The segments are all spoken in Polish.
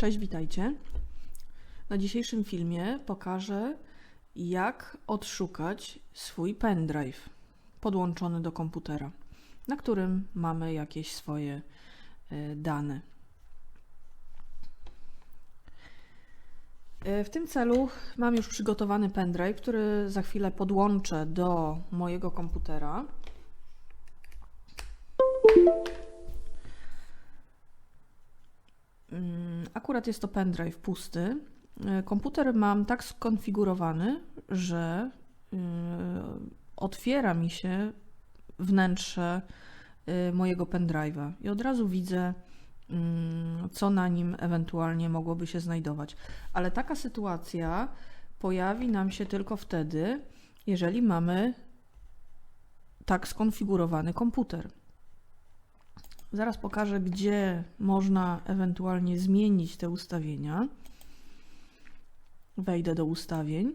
Cześć, witajcie. Na dzisiejszym filmie pokażę, jak odszukać swój pendrive podłączony do komputera, na którym mamy jakieś swoje e, dane. E, W tym celu mam już przygotowany pendrive, który za chwilę podłączę do mojego komputera. Akurat jest to pendrive pusty. E, Komputer mam tak skonfigurowany, że y, otwiera mi się wnętrze y, mojego pendrive'a i od razu widzę, mm, co na nim ewentualnie mogłoby się znajdować. Ale taka sytuacja pojawi nam się tylko wtedy, jeżeli mamy tak skonfigurowany komputer. Zaraz pokażę, gdzie można ewentualnie zmienić te ustawienia. Wejdę do ustawień.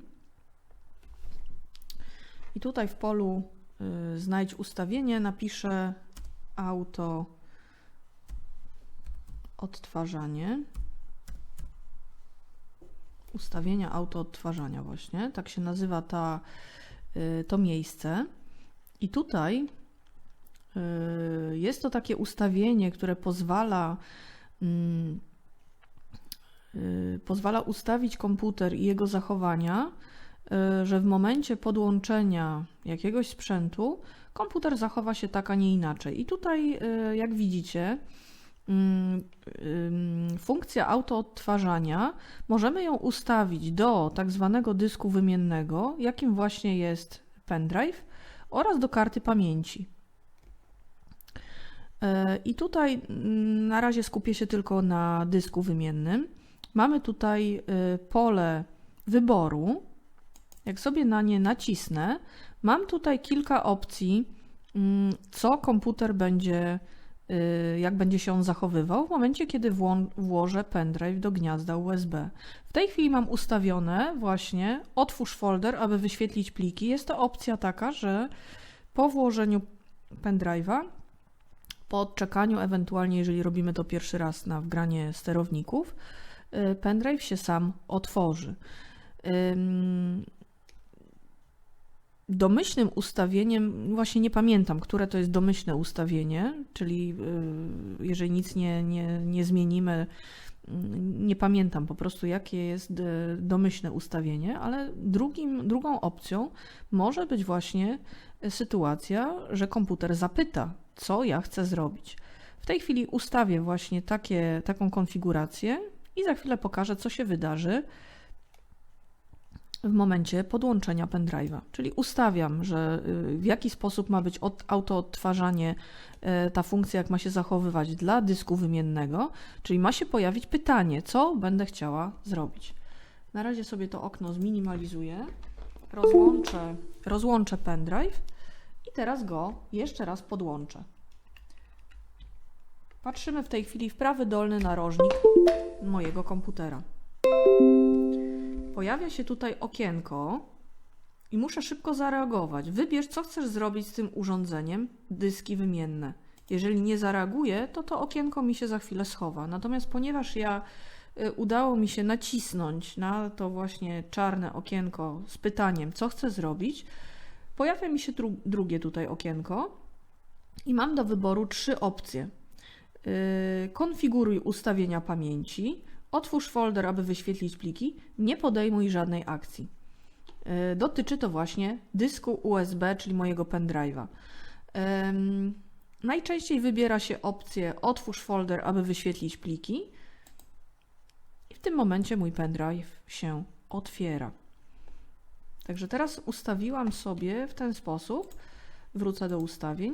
I tutaj w polu y, znajdź ustawienie, napiszę auto odtwarzanie. Ustawienia auto odtwarzania właśnie, tak się nazywa ta, y, to miejsce. I tutaj jest to takie ustawienie, które pozwala mm, y, pozwala ustawić komputer i jego zachowania, y, że w momencie podłączenia jakiegoś sprzętu komputer zachowa się tak, a nie inaczej. I tutaj, jak widzicie, mm, funkcja autoodtwarzania możemy ją ustawić do tak zwanego dysku wymiennego, jakim właśnie jest pendrive, oraz do karty pamięci. E, I tutaj mm, na razie skupię się tylko na dysku wymiennym. Mamy tutaj y, pole wyboru. Jak sobie na nie nacisnę, mam tutaj kilka opcji, mm, co komputer będzie, y, jak będzie się on zachowywał w momencie, kiedy włożę pendrive do gniazda USB. W tej chwili mam ustawione właśnie otwórz folder, aby wyświetlić pliki. Jest to opcja taka, że po włożeniu pendrive'a, po odczekaniu, ewentualnie jeżeli robimy to pierwszy raz na wgranie sterowników, y, pendrive się sam otworzy. Ym, Domyślnym ustawieniem, właśnie nie pamiętam, które to jest domyślne ustawienie, czyli y, jeżeli nic nie, nie, nie zmienimy, nie pamiętam po prostu, jakie jest y, domyślne ustawienie, ale drugim, drugą opcją może być właśnie sytuacja, że komputer zapyta, co ja chcę zrobić. W tej chwili ustawię właśnie takie, taką konfigurację i za chwilę pokażę, co się wydarzy w momencie podłączenia pendrive'a. Czyli ustawiam, że y, w jaki sposób ma być od, autoodtwarzanie, y, ta funkcja, jak ma się zachowywać dla dysku wymiennego, czyli ma się pojawić pytanie, co będę chciała zrobić. Na razie sobie to okno zminimalizuję, rozłączę, rozłączę pendrive teraz go jeszcze raz podłączę. Patrzymy w tej chwili w prawy dolny narożnik mojego komputera. Pojawia się tutaj okienko i muszę szybko zareagować. Wybierz, co chcesz zrobić z tym urządzeniem, dyski wymienne. Jeżeli nie zareaguję, to to okienko mi się za chwilę schowa. Natomiast ponieważ ja y, udało mi się nacisnąć na to właśnie czarne okienko z pytaniem, co chcę zrobić, pojawia mi się dru drugie tutaj okienko i mam do wyboru trzy opcje. Yy, konfiguruj ustawienia pamięci, otwórz folder, aby wyświetlić pliki, nie podejmuj żadnej akcji. Yy, Dotyczy to właśnie dysku USB, czyli mojego pendrive'a. Ym, Najczęściej wybiera się opcję otwórz folder, aby wyświetlić pliki i w tym momencie mój pendrive się otwiera. Także teraz ustawiłam sobie w ten sposób, wrócę do ustawień,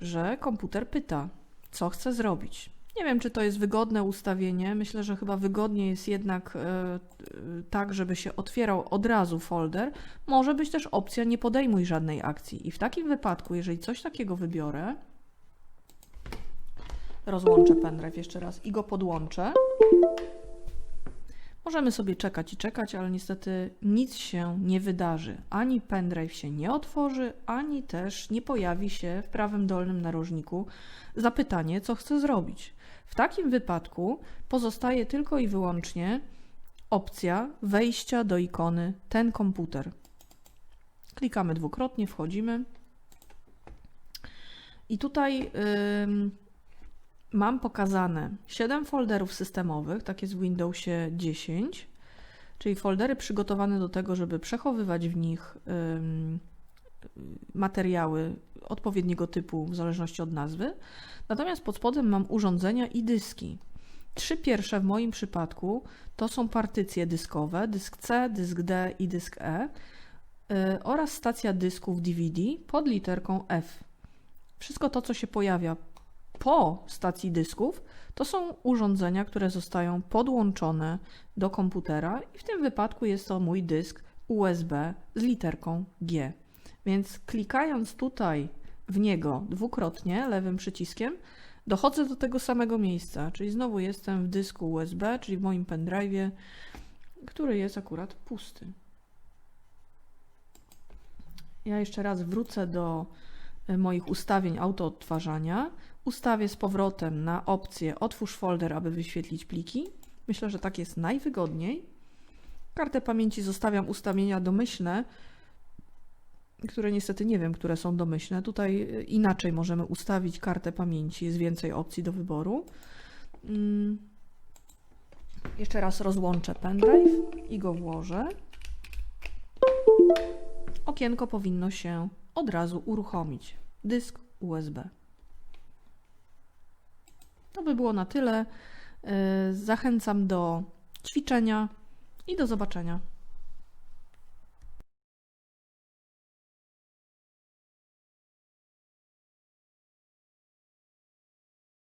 że komputer pyta, co chce zrobić. Nie wiem, czy to jest wygodne ustawienie. Myślę, że chyba wygodnie jest jednak e, e, tak, żeby się otwierał od razu folder. Może być też opcja nie podejmuj żadnej akcji. I w takim wypadku, jeżeli coś takiego wybiorę, rozłączę pendrive jeszcze raz i go podłączę, Możemy sobie czekać i czekać, ale niestety nic się nie wydarzy. Ani pendrive się nie otworzy, ani też nie pojawi się w prawym dolnym narożniku zapytanie, co chcę zrobić. W takim wypadku pozostaje tylko i wyłącznie opcja wejścia do ikony ten komputer. Klikamy dwukrotnie, wchodzimy. I tutaj ym, mam pokazane 7 folderów systemowych, tak jest w Windowsie 10, czyli foldery przygotowane do tego, żeby przechowywać w nich materiały odpowiedniego typu w zależności od nazwy. Natomiast pod spodem mam urządzenia i dyski. Trzy pierwsze w moim przypadku to są partycje dyskowe, dysk C, dysk D i dysk E y, oraz stacja dysków DVD pod literką F. Wszystko to, co się pojawia po stacji dysków, to są urządzenia, które zostają podłączone do komputera i w tym wypadku jest to mój dysk USB z literką G. Więc klikając tutaj w niego dwukrotnie lewym przyciskiem, dochodzę do tego samego miejsca, czyli znowu jestem w dysku USB, czyli w moim pendrive'ie, który jest akurat pusty. Ja jeszcze raz wrócę do e, moich ustawień autoodtwarzania. Ustawię z powrotem na opcję otwórz folder, aby wyświetlić pliki. Myślę, że tak jest najwygodniej. Kartę pamięci zostawiam ustawienia domyślne, które niestety nie wiem, które są domyślne. Tutaj e, inaczej możemy ustawić kartę pamięci, jest więcej opcji do wyboru. Mm. Jeszcze raz rozłączę pendrive i go włożę. Okienko powinno się od razu uruchomić. Dysk USB. To by było na tyle. E, Zachęcam do ćwiczenia i do zobaczenia.